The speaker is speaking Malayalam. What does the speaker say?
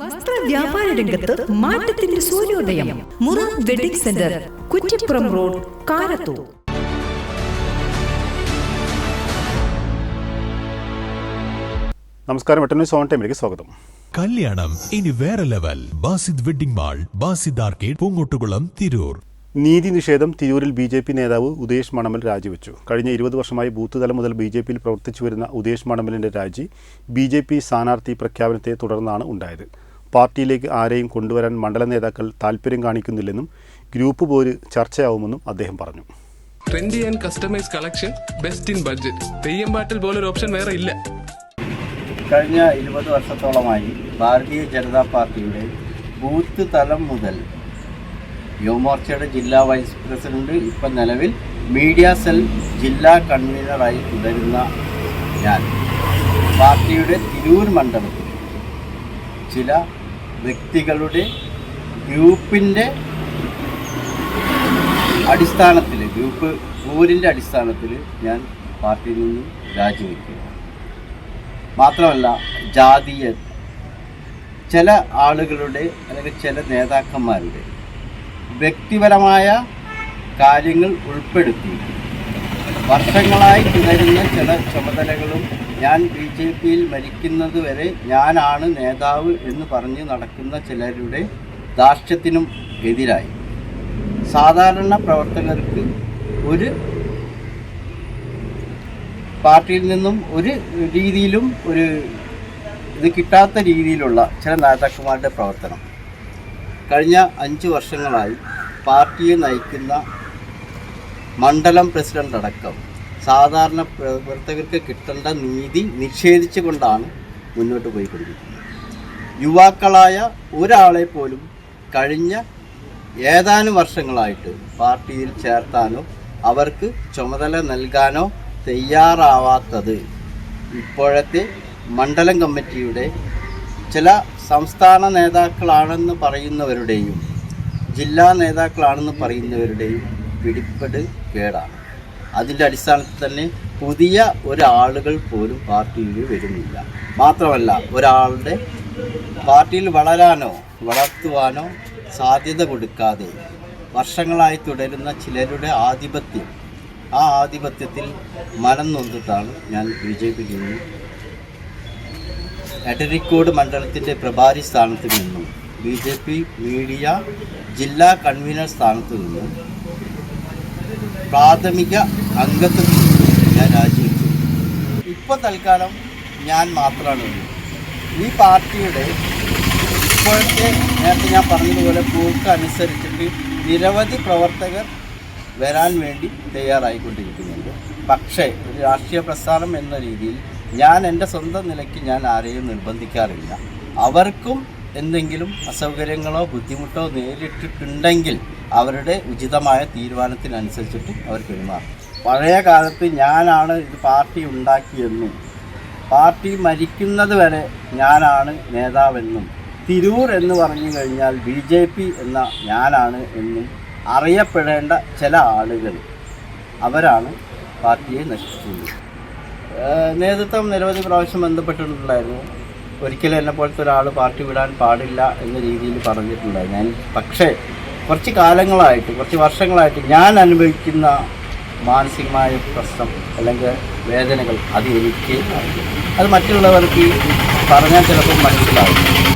വസ്ത്ര വ്യാപാര രംഗത്ത് മാറ്റത്തിന്റെ സൂര്യോദയം. Mura wedding centre Kuttippuram road Karathur. നമസ്കാരം എട്ടനൂർ ഓൺ ടൈമിലേക്ക് സ്വാഗതം. കല്യാണം ഇനി വേറെ level. Basid wedding mall Basid arcade Poonkottukulam Tirur. നീതി നിഷേധം തിരൂരിൽ ബി ജെ പി നേതാവ് ഉദേഷ് മണമൽ രാജിവെച്ചു. കഴിഞ്ഞ ഇരുപത് വർഷമായി ബൂത്ത് തലം മുതൽ ബി ജെ പിയിൽ പ്രവർത്തിച്ചു വരുന്ന ഉദേഷ് മണമലിന്റെ രാജി ബി ജെ പി സ്ഥാനാർത്ഥി പ്രഖ്യാപനത്തെ തുടർന്നാണ് ഉണ്ടായത്. പാർട്ടിയിലേക്ക് ആരെയും കൊണ്ടുവരാൻ മണ്ഡല നേതാക്കൾ താൽപ്പര്യം കാണിക്കുന്നില്ലെന്നും ഗ്രൂപ്പ് പോര് ചർച്ചയാവുമെന്നും അദ്ദേഹം പറഞ്ഞു. Trendy and customise collection best in budget Theyyam പാട്ടിൽ പോലൊരു ഓപ്ഷൻ വേറെ ഇല്ല. കഴിഞ്ഞ ഇരുപത് വർഷത്തോളമായി ഭാരതീയ ജനതാ പാർട്ടിയുടെ ബൂത്ത് തലം മുതൽ യുവമോർച്ചയുടെ ജില്ലാ വൈസ് പ്രസിഡന്റ് ഇപ്പം നിലവിൽ മീഡിയ സെൽ ജില്ലാ കൺവീനറായി തുടരുന്ന ഞാൻ. പാർട്ടിയുടെ തിരൂർ മണ്ഡലത്തിൽ ചില വ്യക്തികളുടെ ഗ്രൂപ്പിന്റെ അടിസ്ഥാനത്തിൽ ഗ്രൂപ്പ് ഊരിന്റെ അടിസ്ഥാനത്തിൽ ഞാൻ പാർട്ടിയിൽ നിന്നും രാജിവെക്കുക മാത്രമല്ല ജാതീയ ചില ആളുകളുടെ അല്ലെങ്കിൽ ചില നേതാക്കന്മാരുടെ വ്യക്തിപരമായ കാര്യങ്ങൾ ഉൾപ്പെടുത്തി വർഷങ്ങളായി തുടരുന്ന ചില ചുമതലകളും ഞാൻ ബി ജെ പിയിൽ മരിക്കുന്നത് വരെ ഞാനാണ് നേതാവ് എന്ന് പറഞ്ഞ് നടക്കുന്ന ചിലരുടെ ധാർഷ്ട്യത്തിനും എതിരായി. സാധാരണ പ്രവർത്തകർക്ക് ഒരു പാർട്ടിയിൽ നിന്നും ഒരു രീതിയിലും ഒരു ഇത് കിട്ടാത്ത രീതിയിലുള്ള ചില നേതാക്കന്മാരുടെ പ്രവർത്തനം. കഴിഞ്ഞ അഞ്ച് വർഷങ്ങളായി പാർട്ടിയെ നയിക്കുന്ന മണ്ഡലം പ്രസിഡന്റ് അടക്കം സാധാരണ പ്രവർത്തകർക്ക് കിട്ടേണ്ട നീതി നിഷേധിച്ചുകൊണ്ടാണ് മുന്നോട്ട് പോയിക്കൊണ്ടിരിക്കുന്നത്. യുവാക്കളായ ഒരാളെ പോലും കഴിഞ്ഞ ഏതാനും വർഷങ്ങളായിട്ട് പാർട്ടിയിൽ ചേർത്താനോ അവർക്ക് ചുമതല നൽകാനോ തയ്യാറാവാത്തത് ഇപ്പോഴത്തെ മണ്ഡലം കമ്മിറ്റിയുടെ ചില സംസ്ഥാന നേതാക്കളാണെന്ന് പറയുന്നവരുടെയും ജില്ലാ നേതാക്കളാണെന്ന് പറയുന്നവരുടെയും പിടിപ്പെട് കേടാണ്. അതിന്റെ അടിസ്ഥാനത്തിൽ തന്നെ പുതിയ ഒരാളുകൾ പോലും പാർട്ടിയിൽ വരുന്നില്ല. മാത്രമല്ല ഒരാളുടെ പാർട്ടിയിൽ വളരാനോ വളർത്തുവാനോ സാധ്യത കൊടുക്കാതെ വർഷങ്ങളായി തുടരുന്ന ചിലരുടെ ആധിപത്യം. ആ ആധിപത്യത്തിൽ മനം നൊന്നിട്ടാണ് ഞാൻ ബി ജെ പിയിൽ നിന്നും എടരിക്കോട് മണ്ഡലത്തിന്റെ പ്രഭാരി സ്ഥാനത്ത് നിന്നും ബി ജെ പി മീഡിയ ജില്ലാ കൺവീനർ സ്ഥാനത്ത് നിന്നും പ്രാഥമിക അംഗത്വത്തിൽ ഞാൻ രാജിവെച്ചു. ഇപ്പോൾ തൽക്കാലം ഞാൻ മാത്രമാണ് ഈ പാർട്ടിയുടെ ഇപ്പോഴത്തെ നേരത്തെ ഞാൻ പറഞ്ഞതുപോലെ പോക്ക് അനുസരിച്ചിട്ട് നിരവധി പ്രവർത്തകർ വരാൻ വേണ്ടി തയ്യാറായിക്കൊണ്ടിരിക്കുന്നുണ്ട്. പക്ഷേ ഒരു രാഷ്ട്രീയ പ്രസ്ഥാനം എന്ന രീതിയിൽ ഞാൻ എന്റെ സ്വന്തം നിലയ്ക്ക് ഞാൻ ആരെയും നിർബന്ധിക്കാറില്ല. അവർക്കും എന്തെങ്കിലും അസൗകര്യങ്ങളോ ബുദ്ധിമുട്ടോ നേരിട്ടിട്ടുണ്ടെങ്കിൽ അവരുടെ ഉചിതമായ തീരുമാനത്തിനനുസരിച്ചിട്ട് അവർ പെരുമാറും. പഴയ കാലത്ത് ഞാനാണ് ഇത് പാർട്ടി ഉണ്ടാക്കിയെന്നും പാർട്ടി മരിക്കുന്നത് വരെ ഞാനാണ് നേതാവെന്നും തിരൂർ എന്ന് പറഞ്ഞു കഴിഞ്ഞാൽ ബി ജെ പി എന്ന ഞാനാണ് എന്നും അറിയപ്പെടേണ്ട ചില ആളുകൾ അവരാണ് പാർട്ടിയെ നശിപ്പിച്ചത്. നേതൃത്വം നിരവധി പ്രാവശ്യം ബന്ധപ്പെട്ടിട്ടുണ്ടായിരുന്നു. ഒരിക്കലും എന്നെ പോലത്തെ ഒരാൾ പാർട്ടി വിടാൻ പാടില്ല എന്ന രീതിയിൽ പറഞ്ഞിട്ടുണ്ടായിരുന്നു. ഞാൻ പക്ഷേ കുറച്ച് കാലങ്ങളായിട്ട് കുറച്ച് വർഷങ്ങളായിട്ട് ഞാൻ അനുഭവിക്കുന്ന മാനസികമായ പ്രശ്നം അല്ലെങ്കിൽ വേദനകൾ അത് എനിക്ക് അത് മറ്റുള്ളവർക്ക് പറഞ്ഞാൽ ചിലപ്പോൾ മനസ്സിലാവും